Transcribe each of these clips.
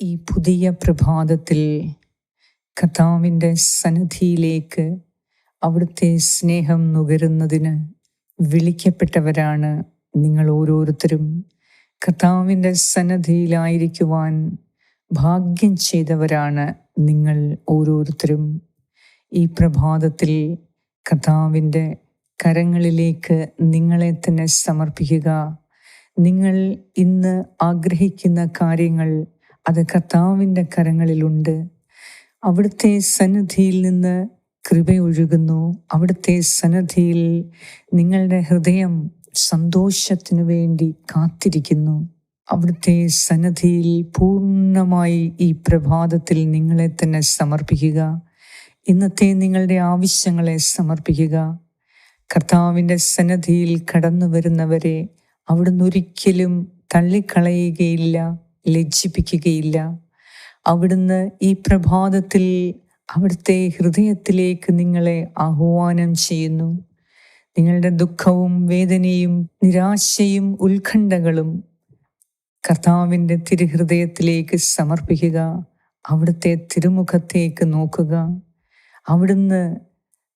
ഈ പുതിയ പ്രഭാതത്തിൽ കഥാവിന്റെ സന്നിധിയിലേക്ക് അവിടുത്തെ സ്നേഹം നുകരുന്നതിന് വിളിക്കപ്പെട്ടവരാണ് നിങ്ങൾ ഓരോരുത്തരും. കഥാവിന്റെ സന്നദ്ധിയിലായിരിക്കുവാൻ ഭാഗ്യം ചെയ്തവരാണ് നിങ്ങൾ ഓരോരുത്തരും. ഈ പ്രഭാതത്തിൽ കഥാവിന്റെ കരങ്ങളിലേക്ക് നിങ്ങളെ തന്നെ സമർപ്പിക്കുക. നിങ്ങൾ ഇന്ന് ആഗ്രഹിക്കുന്ന കാര്യങ്ങൾ അത് കർത്താവിന്റെ കരങ്ങളിലുണ്ട്. അവിടുത്തെ സന്നിധിയിൽ നിന്ന് കൃപ ഒഴുകുന്നു. അവിടുത്തെ സന്നിധിയിൽ നിങ്ങളുടെ ഹൃദയം സന്തോഷത്തിനു വേണ്ടി കാത്തിരിക്കുന്നു. അവിടുത്തെ സന്നിധിയിൽ പൂർണമായി ഈ പ്രഭാതത്തിൽ നിങ്ങളെ തന്നെ സമർപ്പിക്കുക. ഇന്നത്തെ നിങ്ങളുടെ ആവശ്യങ്ങളെ സമർപ്പിക്കുക. കർത്താവിന്റെ സന്നദ്ധിയിൽ കടന്നു വരുന്നവരെ അവിടുന്ന് ഒരിക്കലും തള്ളിക്കളയുകയില്ല. ലജ്ജിപ്പിക്കുകയില്ല. അവിടുന്ന് ഈ പ്രഭാതത്തിൽ അവിടുത്തെ ഹൃദയത്തിലേക്ക് നിങ്ങളെ ആഹ്വാനം ചെയ്യുന്നു. നിങ്ങളുടെ ദുഃഖവും വേദനയും നിരാശയും ഉത്കണ്ഠകളും കർത്താവിന്റെ തിരുഹൃദയത്തിലേക്ക് സമർപ്പിക്കുക. അവിടുത്തെ തിരുമുഖത്തേക്ക് നോക്കുക. അവിടുന്ന്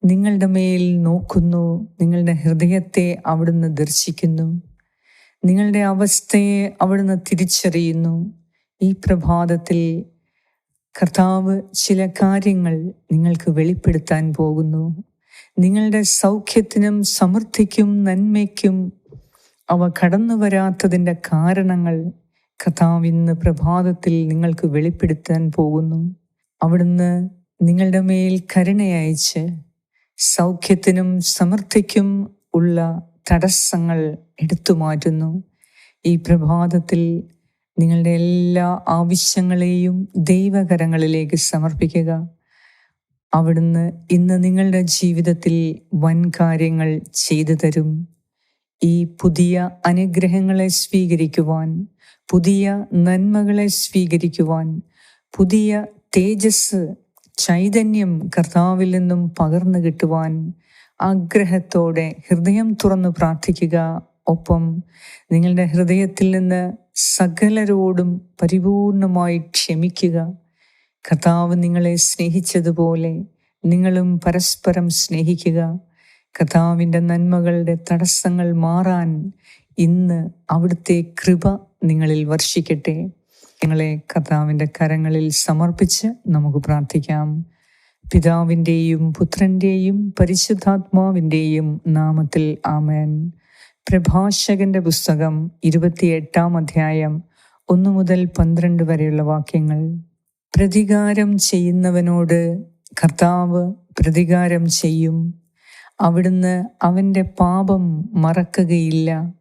നിങ്ങളുടെ മേൽ നോക്കുന്നു. നിങ്ങളുടെ ഹൃദയത്തെ അവിടുന്ന് ദർശിക്കുന്നു. നിങ്ങളുടെ അവസ്ഥയെ അവിടുന്ന് തിരിച്ചറിയുന്നു. ഈ പ്രഭാതത്തിൽ കർത്താവ് ചില കാര്യങ്ങൾ നിങ്ങൾക്ക് വെളിപ്പെടുത്താൻ പോകുന്നു. നിങ്ങളുടെ സൗഖ്യത്തിനും സമൃദ്ധിക്കും നന്മയ്ക്കും അവ കടന്നു വരാത്തതിന്റെ കാരണങ്ങൾ കർത്താവ് ഇന്ന് പ്രഭാതത്തിൽ നിങ്ങൾക്ക് വെളിപ്പെടുത്താൻ പോകുന്നു. അവിടുന്ന് നിങ്ങളുടെ മേൽ കരുണയച്ച് സൗഖ്യത്തിനും സമൃദ്ധിക്കും ഉള്ള തടസ്സങ്ങൾ എടുത്തു മാറ്റുന്നു. ഈ പ്രഭാതത്തിൽ നിങ്ങളുടെ എല്ലാ ആവശ്യങ്ങളെയും ദൈവകരങ്ങളിലേക്ക് സമർപ്പിക്കുക. അവിടുന്ന് ഇന്ന് നിങ്ങളുടെ ജീവിതത്തിൽ വൻ കാര്യങ്ങൾ ചെയ്തു തരും. ഈ പുതിയ അനുഗ്രഹങ്ങളെ സ്വീകരിക്കുവാൻ പുതിയ നന്മകളെ സ്വീകരിക്കുവാൻ പുതിയ തേജസ് ചൈതന്യം കർത്താവിൽ നിന്നും പകർന്നു കിട്ടുവാൻ ആഗ്രഹത്തോടെ ഹൃദയം തുറന്ന് പ്രാർത്ഥിക്കുക. ഒപ്പം നിങ്ങളുടെ ഹൃദയത്തിൽ നിന്ന് സകലരോടും പരിപൂർണമായി ക്ഷമിക്കുക. കർത്താവ് നിങ്ങളെ സ്നേഹിച്ചതുപോലെ നിങ്ങളും പരസ്പരം സ്നേഹിക്കുക. കർത്താവിന്റെ നന്മകളുടെ തടസ്സങ്ങൾ മാറാൻ ഇന്ന് അവിടുത്തെ കൃപ നിങ്ങളിൽ വർഷിക്കട്ടെ. നിങ്ങളെ കർത്താവിന്റെ കരങ്ങളിൽ സമർപ്പിച്ച് നമുക്ക് പ്രാർത്ഥിക്കാം. പിതാവിന്റെയും പുത്രന്റെയും പരിശുദ്ധാത്മാവിന്റെയും നാമത്തിൽ ആമേൻ. പ്രഭാഷകന്റെ പുസ്തകം ഇരുപത്തിയെട്ടാം അധ്യായം ഒന്നു മുതൽ പന്ത്രണ്ട് വരെയുള്ള വാക്യങ്ങൾ. പ്രതികാരം ചെയ്യുന്നവനോട് കർത്താവ് പ്രതികാരം ചെയ്യും. അവിടുന്ന് അവന്റെ പാപം മറക്കുകയില്ല.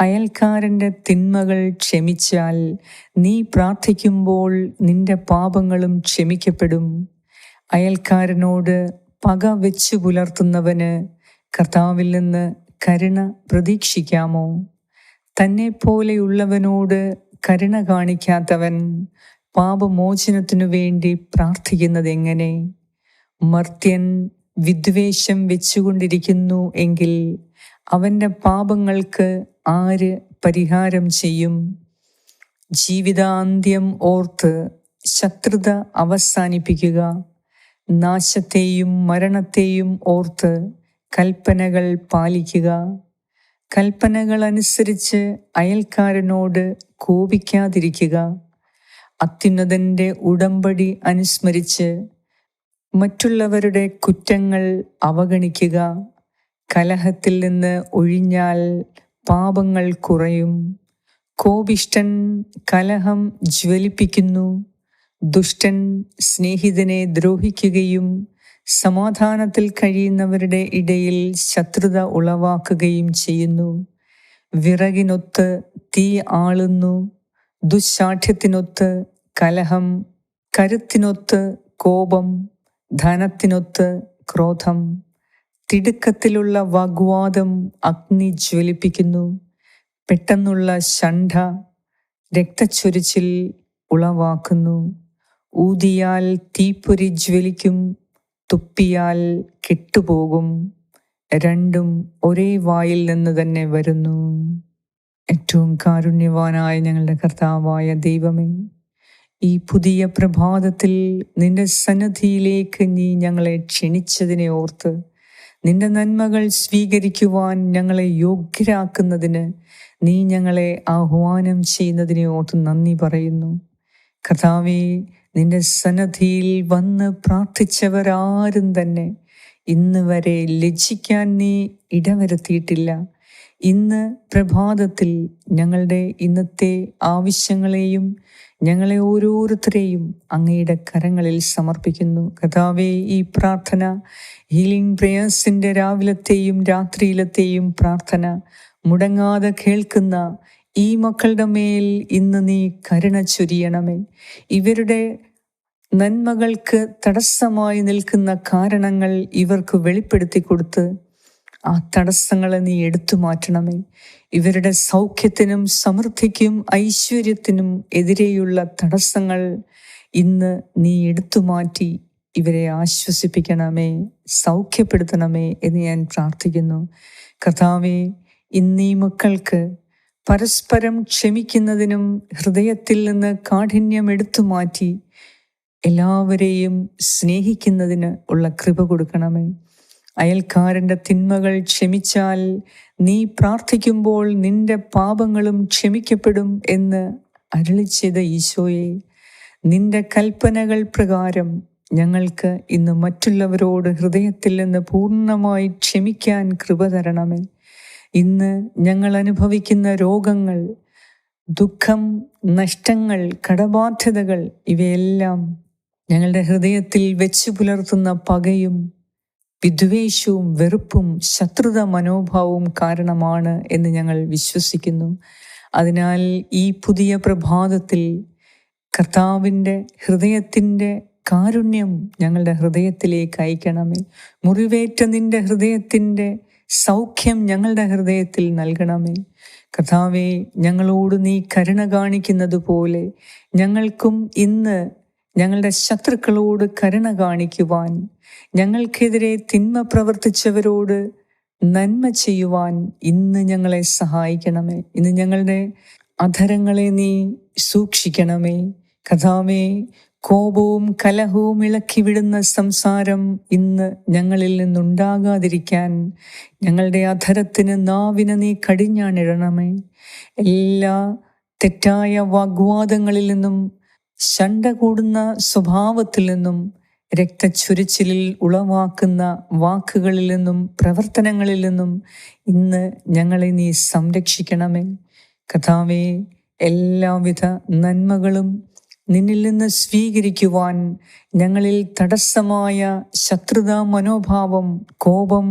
അയൽക്കാരന്റെ തിന്മകൾ ക്ഷമിച്ചാൽ നീ പ്രാർത്ഥിക്കുമ്പോൾ നിന്റെ പാപങ്ങളും ക്ഷമിക്കപ്പെടും. അയൽക്കാരനോട് പക വെച്ചു പുലർത്തുന്നവന് കർത്താവിൽ നിന്ന് കരുണ പ്രതീക്ഷിക്കാമോ? തന്നെ പോലെയുള്ളവനോട് കരുണ കാണിക്കാത്തവൻ പാപമോചനത്തിനു വേണ്ടി പ്രാർത്ഥിക്കുന്നത് എങ്ങനെ? മർത്യൻ വിദ്വേഷം വെച്ചുകൊണ്ടിരിക്കുന്നു എങ്കിൽ അവന്റെ പാപങ്ങൾക്ക് ആര് പരിഹാരം ചെയ്യും? ജീവിതാന്ത്യം ഓർത്ത് ശത്രുത അവസാനിപ്പിക്കുക. നാശത്തെയും മരണത്തെയും ഓർത്ത് കൽപ്പനകൾ പാലിക്കുക. കൽപ്പനകൾ അനുസരിച്ച് അയൽക്കാരനോട് കോപിക്കാതിരിക്കുക. അത്യുന്നതന്റെ ഉടമ്പടി അനുസ്മരിച്ച് മറ്റുള്ളവരുടെ കുറ്റങ്ങൾ അവഗണിക്കുക. കലഹത്തിൽ നിന്ന് ഒഴിഞ്ഞാൽ പാപങ്ങൾ കുറയും. കോപിഷ്ടൻ കലഹം ജ്വലിപ്പിക്കുന്നു. ദുഷ്ടൻ സ്നേഹിതനെ ദ്രോഹിക്കുകയും സമാധാനത്തിൽ കഴിയുന്നവരുടെ ഇടയിൽ ശത്രുത ഉളവാക്കുകയും ചെയ്യുന്നു. വിറകിനൊത്ത് തീ ആളുന്നു. ദുശാഠ്യത്തിനൊത്ത് കലഹം. കരുത്തിനൊത്ത് കോപം. ധനത്തിനൊത്ത് ക്രോധം. തിടുക്കത്തിലുള്ള വാഗ്വാദം അഗ്നി ജ്വലിപ്പിക്കുന്നു. പെട്ടെന്നുള്ള ഷണ്ഠ രക്തച്ചൊരിച്ചിൽ ഉളവാക്കുന്നു. ഊതിയാൽ തീപ്പൊരി ജ്വലിക്കും തുപ്പിയാൽ കെട്ടുപോകും രണ്ടും ഒരേ വായിൽ നിന്ന് തന്നെ വരുന്നു. ഏറ്റവും കാരുണ്യവാനായ ഞങ്ങളുടെ കർത്താവായ ദൈവമേ ഈ പുതിയ പ്രഭാതത്തിൽ നിന്റെ സന്നദ്ധിയിലേക്ക് നീ ഞങ്ങളെ ക്ഷണിച്ചതിനെ ഓർത്ത് നിന്റെ നന്മകൾ സ്വീകരിക്കുവാൻ ഞങ്ങളെ യോഗ്യരാക്കുന്നതിന് നീ ഞങ്ങളെ ആഹ്വാനം ചെയ്യുന്നതിനെ ഓർത്ത് നന്ദി പറയുന്നു. കഥാവേ നിന്റെ സന്നദ്ധിയിൽ വന്ന് പ്രാർത്ഥിച്ചവരാരും തന്നെ ഇന്ന് വരെ ലജ്ജിക്കാൻ നീ ഇടവരുത്തിയിട്ടില്ല. ഇന്ന് പ്രഭാതത്തിൽ ഞങ്ങളുടെ ഇന്നത്തെ ആവശ്യങ്ങളെയും ഞങ്ങളെ ഓരോരുത്തരെയും അങ്ങയുടെ കരങ്ങളിൽ സമർപ്പിക്കുന്നു. കഥാവേ ഈ പ്രാർത്ഥന ഹീലിംഗ് പ്രേയേഴ്സിന്റെ രാവിലത്തെയും രാത്രിയിലത്തെയും പ്രാർത്ഥന മുടങ്ങാതെ കേൾക്കുന്ന ഈ മക്കളുടെ മേൽ ഇന്ന് നീ കരുണ ചൊരിയണമേ. ഇവരുടെ നന്മകൾക്ക് തടസ്സമായി നിൽക്കുന്ന കാരണങ്ങൾ ഇവർക്ക് വെളിപ്പെടുത്തി കൊടുത്ത് ആ തടസ്സങ്ങളെ നീ എടുത്തു മാറ്റണമേ. ഇവരുടെ സൗഖ്യത്തിനും സമൃദ്ധിക്കും ഐശ്വര്യത്തിനും എതിരെയുള്ള തടസ്സങ്ങൾ ഇന്ന് നീ എടുത്തു മാറ്റി ഇവരെ ആശ്വസിപ്പിക്കണമേ സൗഖ്യപ്പെടുത്തണമേ എന്ന് ഞാൻ പ്രാർത്ഥിക്കുന്നു. കഥാവെ ഇന്നീ മക്കൾക്ക് പരസ്പരം ക്ഷമിക്കുന്നതിനും ഹൃദയത്തിൽ നിന്ന് കാഠിന്യം എടുത്തു മാറ്റി എല്ലാവരെയും സ്നേഹിക്കുന്നതിന് ഉള്ള കൃപ കൊടുക്കണമേ. അയൽക്കാരന്റെ തിന്മകൾ ക്ഷമിച്ചാൽ നീ പ്രാർത്ഥിക്കുമ്പോൾ നിന്റെ പാപങ്ങളും ക്ഷമിക്കപ്പെടും എന്ന് അരളി ചെയ്ത ഈശോയെ നിന്റെ കൽപ്പനകൾ പ്രകാരം ഞങ്ങൾക്ക് ഇന്ന് മറ്റുള്ളവരോട് ഹൃദയത്തിൽ നിന്ന് പൂർണമായി ക്ഷമിക്കാൻ കൃപ തരണമേ. ഇന്ന് ഞങ്ങൾ അനുഭവിക്കുന്ന രോഗങ്ങൾ ദുഃഖം നഷ്ടങ്ങൾ കടബാധ്യതകൾ ഇവയെല്ലാം ഞങ്ങളുടെ ഹൃദയത്തിൽ വെച്ചു പുലർത്തുന്ന പകയും വിദ്വേഷവും വെറുപ്പും ശത്രുത മനോഭാവവും കാരണമാണ് എന്ന് ഞങ്ങൾ വിശ്വസിക്കുന്നു. അതിനാൽ ഈ പുതിയ പ്രഭാതത്തിൽ കർത്താവിന്റെ ഹൃദയത്തിന്റെ കാരുണ്യം ഞങ്ങളുടെ ഹൃദയത്തിലേക്ക് അയക്കണമേ. മുറിവേറ്റ നിന്റെ ഹൃദയത്തിന്റെ സൗഖ്യം ഞങ്ങളുടെ ഹൃദയത്തിൽ നൽകണമേ. കഥാവെ ഞങ്ങളോട് നീ കരുണ കാണിക്കുന്നത് പോലെ ഞങ്ങൾക്കും ഇന്ന് ഞങ്ങളുടെ ശത്രുക്കളോട് കരുണ കാണിക്കുവാൻ ഞങ്ങൾക്കെതിരെ തിന്മ പ്രവർത്തിച്ചവരോട് നന്മ ചെയ്യുവാൻ ഇന്ന് ഞങ്ങളെ സഹായിക്കണമേ. ഇന്ന് ഞങ്ങളുടെ അധരങ്ങളെ നീ സൂക്ഷിക്കണമേ. കഥാവേ കോപവും കലഹവും ഇളക്കി വിടുന്ന സംസാരം ഇന്ന് ഞങ്ങളിൽ നിന്നുണ്ടാകാതിരിക്കാൻ ഞങ്ങളുടെ അധരത്തിന് നാവിന് നീ കടിഞ്ഞാണിടണമേ. എല്ലാ തെറ്റായ വാഗ്വാദങ്ങളിൽ നിന്നും ശണ്ട കൂടുന്ന സ്വഭാവത്തിൽ നിന്നും രക്തച്ചുരിച്ചിലിൽ ഉളവാക്കുന്ന വാക്കുകളിൽ നിന്നും പ്രവർത്തനങ്ങളിൽ നിന്നും ഇന്ന് ഞങ്ങളെ നീ സംരക്ഷിക്കണമേ. കഥാവേ എല്ലാവിധ നന്മകളും നിന്നിൽ നിന്ന് സ്വീകരിക്കുവാൻ ഞങ്ങളിൽ തടസ്സമായ ശത്രുതാ മനോഭാവം കോപം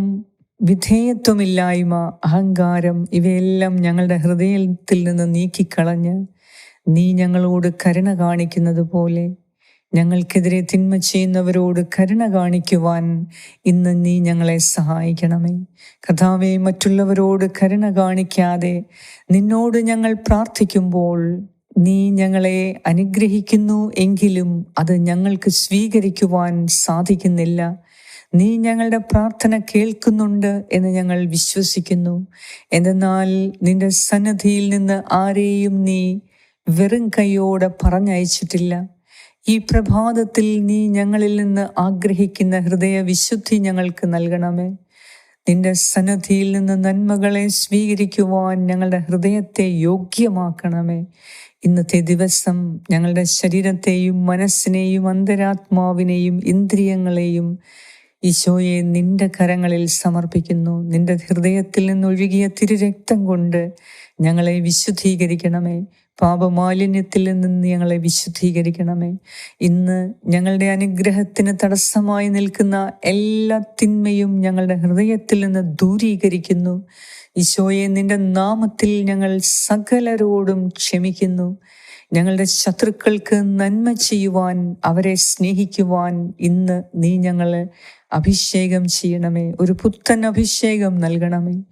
വിധേയത്വമില്ലായ്മ അഹങ്കാരം ഇവയെല്ലാം ഞങ്ങളുടെ ഹൃദയത്തിൽ നിന്ന് നീക്കിക്കളഞ്ഞ് നീ ഞങ്ങളോട് കരുണ കാണിക്കുന്നത് പോലെ ഞങ്ങൾക്കെതിരെ തിന്മ ചെയ്യുന്നവരോട് കരുണ കാണിക്കുവാൻ ഇന്ന് നീ ഞങ്ങളെ സഹായിക്കണമേ. കഥാവെ മറ്റുള്ളവരോട് കരുണ കാണിക്കാതെ നിന്നോട് ഞങ്ങൾ പ്രാർത്ഥിക്കുമ്പോൾ നീ ഞങ്ങളെ അനുഗ്രഹിക്കുന്നു എങ്കിലും അത് ഞങ്ങൾക്ക് സ്വീകരിക്കുവാൻ സാധിക്കുന്നില്ല. നീ ഞങ്ങളുടെ പ്രാർത്ഥന കേൾക്കുന്നുണ്ട് എന്ന് ഞങ്ങൾ വിശ്വസിക്കുന്നു. എന്നാൽ നിന്റെ സന്നദ്ധിയിൽ നിന്ന് ആരെയും നീ വെറും കൈയോടെ പറഞ്ഞയച്ചിട്ടില്ല. ഈ പ്രഭാതത്തിൽ നീ ഞങ്ങളിൽ നിന്ന് ആഗ്രഹിക്കുന്ന ഹൃദയ വിശുദ്ധി ഞങ്ങൾക്ക് നൽകണമേ. നിന്റെ സന്നദ്ധിയിൽ നിന്ന് നന്മകളെ സ്വീകരിക്കുവാൻ ഞങ്ങളുടെ ഹൃദയത്തെ യോഗ്യമാക്കണമേ. ഇന്നത്തെ ദിവസം ഞങ്ങളുടെ ശരീരത്തെയും മനസ്സിനെയും അന്തരാത്മാവിനെയും ഇന്ദ്രിയങ്ങളെയും ഈശോയെ നിന്റെ കരങ്ങളിൽ സമർപ്പിക്കുന്നു. നിന്റെ ഹൃദയത്തിൽ നിന്നൊഴുകിയ തിരുരക്തം കൊണ്ട് ഞങ്ങളെ വിശുദ്ധീകരിക്കണമേ. പാപമാലിന്യത്തിൽ നിന്ന് ഞങ്ങളെ വിശുദ്ധീകരിക്കണമേ. ഇന്ന് ഞങ്ങളുടെ അനുഗ്രഹത്തിന് തടസ്സമായി നിൽക്കുന്ന എല്ലാ തിന്മയും ഞങ്ങളുടെ ഹൃദയത്തിൽ നിന്ന് ദൂരീകരിക്കുന്നു. ഈശോയെ നിന്റെ നാമത്തിൽ ഞങ്ങൾ സകലരോടും ക്ഷമിക്കുന്നു. ഞങ്ങളുടെ ശത്രുക്കൾക്ക് നന്മ ചെയ്യുവാൻ അവരെ സ്നേഹിക്കുവാൻ ഇന്ന് നീ ഞങ്ങളെ അഭിഷേകം ചെയ്യണമേ. ഒരു പുത്തൻ അഭിഷേകം നൽകണമേ.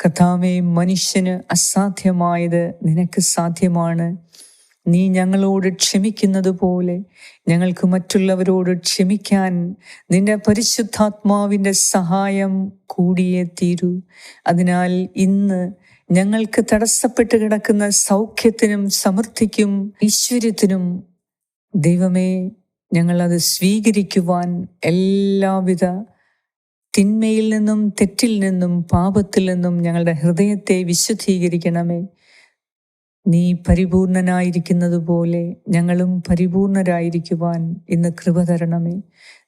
കഥാവെ മനുഷ്യന് അസാധ്യമായത് നിനക്ക് സാധ്യമാണ്. നീ ഞങ്ങളോട് ക്ഷമിക്കുന്നത് പോലെ ഞങ്ങൾക്ക് മറ്റുള്ളവരോട് ക്ഷമിക്കാൻ നിന്റെ പരിശുദ്ധാത്മാവിന്റെ സഹായം കൂടിയേ തീരൂ. അതിനാൽ ഇന്ന് ഞങ്ങൾക്ക് തടസ്സപ്പെട്ട് കിടക്കുന്ന സൗഖ്യത്തിനും സമൃദ്ധിക്കും ഐശ്വര്യത്തിനും ദൈവമേ ഞങ്ങളത് സ്വീകരിക്കുവാൻ എല്ലാവിധ തിന്മയിൽ നിന്നും തെറ്റിൽ നിന്നും പാപത്തിൽ നിന്നും ഞങ്ങളുടെ ഹൃദയത്തെ വിശുദ്ധീകരിക്കണമേ. നീ പരിപൂർണനായിരിക്കുന്നത് പോലെ ഞങ്ങളും പരിപൂർണരായിരിക്കുവാൻ ഇന്ന് കൃപ തരണമേ.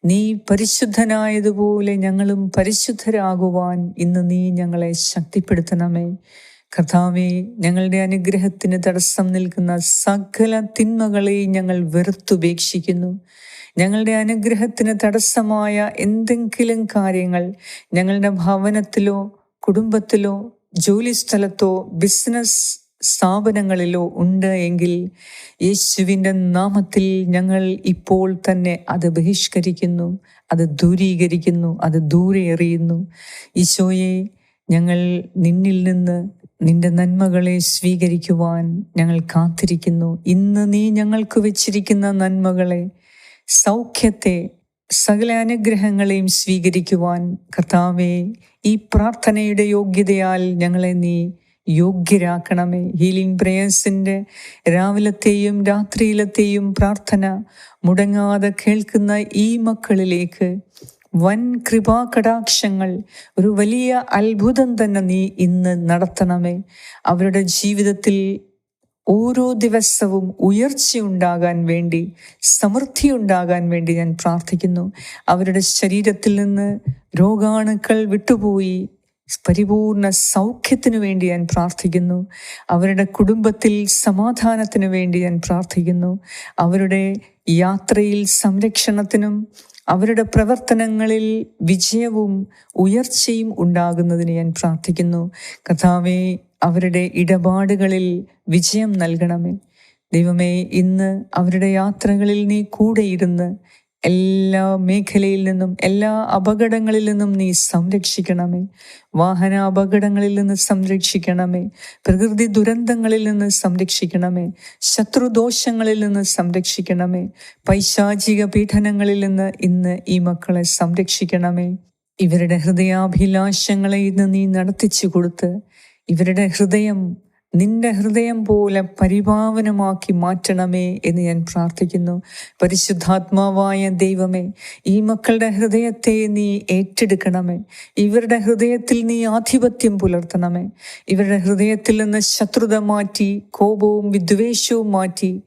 നീ പരിശുദ്ധനായതുപോലെ ഞങ്ങളും പരിശുദ്ധരാകുവാൻ ഇന്ന് നീ ഞങ്ങളെ ശക്തിപ്പെടുത്തണമേ. കർത്താവെ ഞങ്ങളുടെ അനുഗ്രഹത്തിന് തടസ്സം നിൽക്കുന്ന സകല തിന്മകളെയും ഞങ്ങൾ വെറുത്തുപേക്ഷിക്കുന്നു. ഞങ്ങളുടെ അനുഗ്രഹത്തിന് തടസ്സമായ എന്തെങ്കിലും കാര്യങ്ങൾ ഞങ്ങളുടെ ഭവനത്തിലോ കുടുംബത്തിലോ ജോലി സ്ഥലത്തോ ബിസിനസ് സ്ഥാപനങ്ങളിലോ ഉണ്ട് എങ്കിൽ യേശുവിന്റെ നാമത്തിൽ ഞങ്ങൾ ഇപ്പോൾ തന്നെ അത് ബഹിഷ്കരിക്കുന്നു അത് ദൂരീകരിക്കുന്നു അത് ദൂരെ എറിയുന്നു. ഈശോയെ ഞങ്ങൾ നിന്നിൽ നിന്ന് നിന്റെ നന്മകളെ സ്വീകരിക്കുവാൻ ഞങ്ങൾ കാത്തിരിക്കുന്നു. ഇന്ന് നീ ഞങ്ങൾക്ക് വെച്ചിരിക്കുന്ന നന്മകളെ സൗഖ്യത്തെ സകല അനുഗ്രഹങ്ങളെയും സ്വീകരിക്കുവാൻ കർത്താവെ ഈ പ്രാർത്ഥനയുടെ യോഗ്യതയാൽ ഞങ്ങളെ നീ യോഗ്യരാക്കണമേ. ഹീലിംഗ് പ്രേയേഴ്സിന്റെ രാവിലത്തെയും രാത്രിയിലത്തെയും പ്രാർത്ഥന മുടങ്ങാതെ കേൾക്കുന്ന ഈ മക്കളിലേക്ക് വൻ കൃപാകടാക്ഷങ്ങൾ ഒരു വലിയ അത്ഭുതം തന്നെ നീ ഇന്ന് നടത്തണമേ. അവരുടെ ജീവിതത്തിൽ ഓരോ ദിവസവും ഉയർച്ചയുണ്ടാകാൻ വേണ്ടി സമൃദ്ധി ഉണ്ടാകാൻ വേണ്ടി ഞാൻ പ്രാർത്ഥിക്കുന്നു. അവരുടെ ശരീരത്തിൽ നിന്ന് രോഗാണുക്കൾ വിട്ടുപോയി. പരിപൂർണ സൗഖ്യത്തിനു വേണ്ടി ഞാൻ പ്രാർത്ഥിക്കുന്നു. അവരുടെ കുടുംബത്തിൽ സമാധാനത്തിനു വേണ്ടി ഞാൻ പ്രാർത്ഥിക്കുന്നു. അവരുടെ യാത്രയിൽ സംരക്ഷണത്തിനും അവരുടെ പ്രവർത്തനങ്ങളിൽ വിജയവും ഉയർച്ചയും ഉണ്ടാകുന്നതിന് ഞാൻ പ്രാർത്ഥിക്കുന്നു. കഥാവേ അവരുടെ ഇടപാടുകളിൽ വിജയം നൽകണമേ. ദൈവമേ ഇന്ന് അവരുടെ യാത്രകളിൽ നീ കൂടെ ഇരുന്ന് എല്ലാ മേഖലയിൽ നിന്നും എല്ലാ അപകടങ്ങളിൽ നിന്നും നീ സംരക്ഷിക്കണമേ. വാഹന അപകടങ്ങളിൽ നിന്ന് സംരക്ഷിക്കണമേ. പ്രകൃതി ദുരന്തങ്ങളിൽ നിന്ന് സംരക്ഷിക്കണമേ. ശത്രുദോഷങ്ങളിൽ നിന്ന് സംരക്ഷിക്കണമേ. പൈശാചിക പീഡനങ്ങളിൽ നിന്ന് ഇന്ന് ഈ മക്കളെ സംരക്ഷിക്കണമേ. ഇവരുടെ ഹൃദയാഭിലാഷങ്ങളെ ഇന്ന് നീ നടത്തിച്ചു കൊടുത്ത് ഇവരുടെ ഹൃദയം നിന്റെ ഹൃദയം പോലെ പരിപാവനമാക്കി മാറ്റണമേ എന്ന് ഞാൻ പ്രാർത്ഥിക്കുന്നു. പരിശുദ്ധാത്മാവായ ദൈവമേ ഈ മക്കളുടെ ഹൃദയത്തെ നീ ഏറ്റെടുക്കണമേ. ഇവരുടെ ഹൃദയത്തിൽ നീ ആധിപത്യം പുലർത്തണമേ. ഇവരുടെ ഹൃദയത്തിൽ നിന്ന് ശത്രുത മാറ്റി കോപവും വിദ്വേഷവും മാറ്റി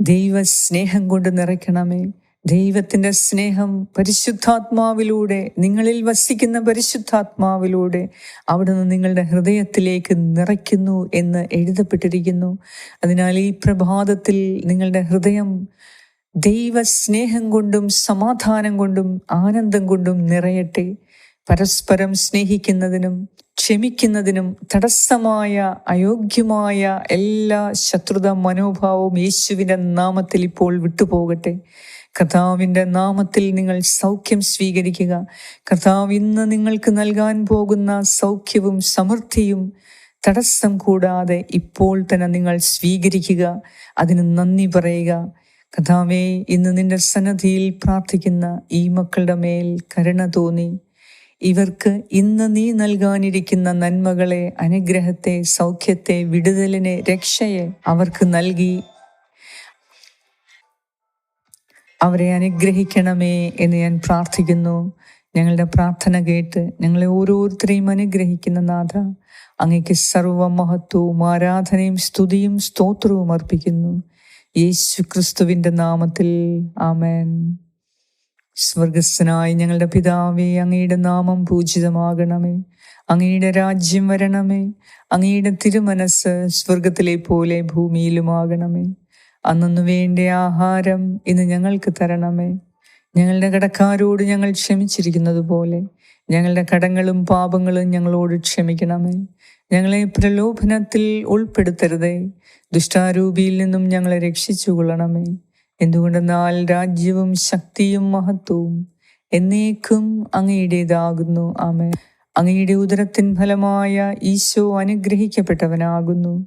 ദൈവ സ്നേഹം കൊണ്ട് നിറയ്ക്കണമേ. ദൈവത്തിന്റെ സ്നേഹം പരിശുദ്ധാത്മാവിലൂടെ നിങ്ങളിൽ വസിക്കുന്ന പരിശുദ്ധാത്മാവിലൂടെ അവിടുന്ന് നിങ്ങളുടെ ഹൃദയത്തിലേക്ക് നിറയ്ക്കുന്നു എന്ന് എഴുതപ്പെട്ടിരിക്കുന്നു. അതിനാൽ ഈ പ്രഭാതത്തിൽ നിങ്ങളുടെ ഹൃദയം ദൈവ സ്നേഹം കൊണ്ടും സമാധാനം കൊണ്ടും ആനന്ദം കൊണ്ടും നിറയട്ടെ. പരസ്പരം സ്നേഹിക്കുന്നതിനും ക്ഷമിക്കുന്നതിനും തടസ്സമായ അയോഗ്യമായ എല്ലാ ശത്രുത മനോഭാവവും യേശുവിന്റെ നാമത്തിൽ ഇപ്പോൾ വിട്ടുപോകട്ടെ. കർത്താവിന്റെ നാമത്തിൽ നിങ്ങൾ സൗഖ്യം സ്വീകരിക്കുക. കർത്താവ് ഇന്ന് നിങ്ങൾക്ക് നൽകാൻ പോകുന്ന സൗഖ്യവും സമൃദ്ധിയും തടസ്സം കൂടാതെ ഇപ്പോൾ തന്നെ നിങ്ങൾ സ്വീകരിക്കുക. അതിന് നന്ദി പറയുക. കഥാവേ ഇന്ന് നിന്റെ സന്നദ്ധിയിൽ പ്രാർത്ഥിക്കുന്ന ഈ മക്കളുടെ മേൽ കരുണ തോന്നി. ഇവർക്ക് ഇന്ന് നീ നൽകാനിരിക്കുന്ന നന്മകളെ അനുഗ്രഹത്തെ സൗഖ്യത്തെ വിടുതലിനെ രക്ഷയെ അവർക്ക് നൽകി. അവരെ അനുഗ്രഹിക്കണമേ എന്ന് ഞാൻ പ്രാർത്ഥിക്കുന്നു. ഞങ്ങളുടെ പ്രാർത്ഥന കേട്ട് ഞങ്ങളെ ഓരോരുത്തരെയും അനുഗ്രഹിക്കുന്ന നാഥ അങ്ങയ്ക്ക് സർവ മഹത്വവും ആരാധനയും സ്തുതിയും സ്തോത്രവും അർപ്പിക്കുന്നു. യേശു ക്രിസ്തുവിന്റെ നാമത്തിൽ ആമേൻ. സ്വർഗസ്സനായി ഞങ്ങളുടെ പിതാവേ അങ്ങയുടെ നാമം പൂജിതമാകണമേ. അങ്ങയുടെ രാജ്യം വരണമേ. അങ്ങയുടെ തിരുമനസ് സ്വർഗത്തിലെ പോലെ ഭൂമിയിലുമാകണമേ. അന്നു വേണ്ട ആഹാരം ഇന്ന് ഞങ്ങൾക്ക് തരണമേ. ഞങ്ങളുടെ കടക്കാരോട് ഞങ്ങൾ ക്ഷമിച്ചിരിക്കുന്നത് പോലെ. ഞങ്ങളുടെ കടങ്ങളും പാപങ്ങളും ഞങ്ങളോട് ക്ഷമിക്കണമേ. ഞങ്ങളെ പ്രലോഭനത്തിൽ ഉൾപ്പെടുത്തരുതേ. ദുഷ്ടാരൂപിയിൽ നിന്നും ഞങ്ങളെ രക്ഷിച്ചു കൊള്ളണമേ എന്തുകൊണ്ടെന്നാൽ രാജ്യവും ശക്തിയും മഹത്വവും എന്നേക്കും അങ്ങയുടേതാകുന്നു. ആമേ അങ്ങയുടെ ഉദരത്തിൻ ഫലമായ ഈശോ അനുഗ്രഹിക്കപ്പെട്ടവനാകുന്നു.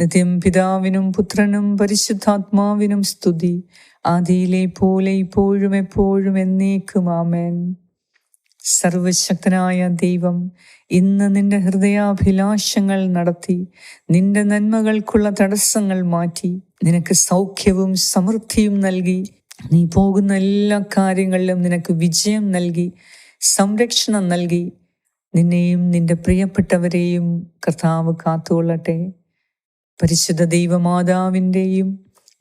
നിത്യം പിതാവിനും പുത്രനും പരിശുദ്ധാത്മാവിനും സ്തുതി. ആദിയിലെ പോലെ ഇപ്പോഴും എപ്പോഴും എന്നേക്കും ആമേൻ. സർവശക്തനായ ദൈവം ഇന്ന് നിന്റെ ഹൃദയാഭിലാഷങ്ങൾ നടത്തി നിന്റെ നന്മകൾക്കുള്ള തടസ്സങ്ങൾ മാറ്റി നിനക്ക് സൗഖ്യവും സമൃദ്ധിയും നൽകി നീ പോകുന്ന എല്ലാ കാര്യങ്ങളിലും നിനക്ക് വിജയം നൽകി സംരക്ഷണം നൽകി. നിന്നെയും നിന്റെ പ്രിയപ്പെട്ടവരെയും കർത്താവ് കാത്തുകൊള്ളട്ടെ. പരിശുദ്ധ ദൈവമാതാവിന്റെയും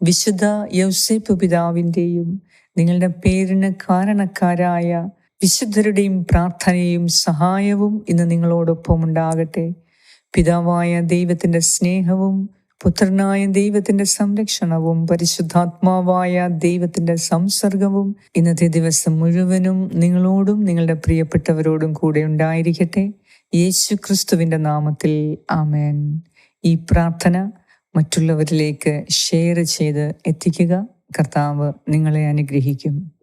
വിശുദ്ധ യൗസേപ്പ് പിതാവിന്റെയും നിങ്ങളുടെ പേരിന് കാരണക്കാരായ വിശുദ്ധരുടെയും പ്രാർത്ഥനയും സഹായവും ഇന്ന് നിങ്ങളോടൊപ്പം ഉണ്ടാകട്ടെ. പിതാവായ ദൈവത്തിന്റെ സ്നേഹവും പുത്രനായ ദൈവത്തിന്റെ സംരക്ഷണവും പരിശുദ്ധാത്മാവായ ദൈവത്തിന്റെ സംസർഗവും ഇന്നത്തെ ദിവസം മുഴുവനും നിങ്ങളോടും നിങ്ങളുടെ പ്രിയപ്പെട്ടവരോടും കൂടെ ഉണ്ടായിരിക്കട്ടെ. യേശു നാമത്തിൽ ആമേൻ. ഈ പ്രാർത്ഥന മറ്റുള്ളവരിലേക്ക് ഷെയർ ചെയ്ത് എത്തിക്കുക. കർത്താവ് നിങ്ങളെ അനുഗ്രഹിക്കും.